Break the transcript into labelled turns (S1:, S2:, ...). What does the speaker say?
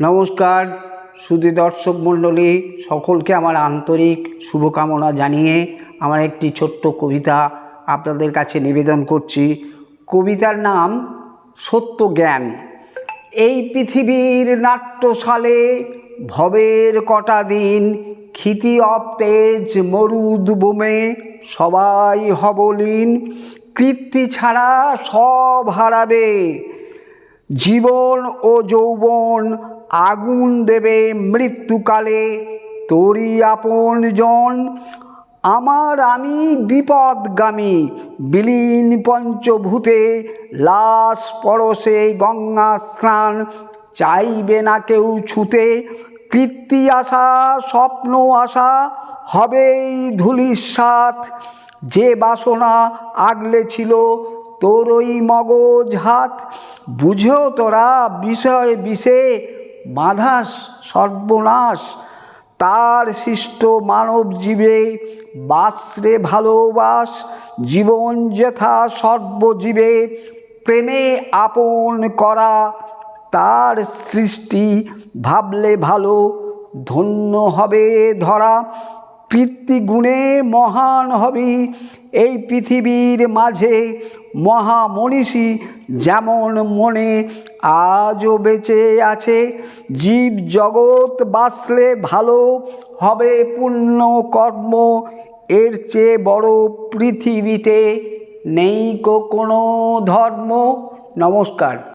S1: নমস্কার, সুধী দর্শক মণ্ডলী, সকলকে আমার আন্তরিক শুভকামনা জানিয়ে আমার একটি ছোট্ট কবিতা আপনাদের কাছে নিবেদন করছি। কবিতার নাম সত্য জ্ঞান। এই পৃথিবীর নাট্যশালে ভবের কটা দিন, ক্ষিতি অবতেজ মরুদ বোমে সবাই হবলীন। কীর্তি ছাড়া সব হারাবে। জীবন ও যৌবন আগুন দেবে মৃত্যুকালে তোরই আপন জন। আমার আমি বিপদগামী, বিলীন পঞ্চভূতে, লাশ পরশে গঙ্গা স্নান, চাইবে না কেউ ছুতে। কীর্তি আশা, স্বপ্ন আশা, হবেই ধুলির সাথ যে বাসনা আগলে ছিল তোর ওই মগজ হাত। বুঝেও তোরা বিষয় বিষে বাঁধাস সর্বনাশ। তার সৃষ্ট মানব জীবে বাসরে ভালোবাস, জীবন যেথা সর্বজীবে, প্রেমে আপন করা। তার সৃষ্টি ভাবলে ভালো, ধন্য হবে ধরা। কীর্তিগুণে মহান হবি এই পৃথিবীর মাঝে মহামনীষী যেমন মনে আজও বেঁচে আছে জীব জগৎ বাঁচলে ভালো হবে পুণ্য কর্ম। এর চেয়ে বড় পৃথিবীতে নেই কোনো ধর্ম। নমস্কার।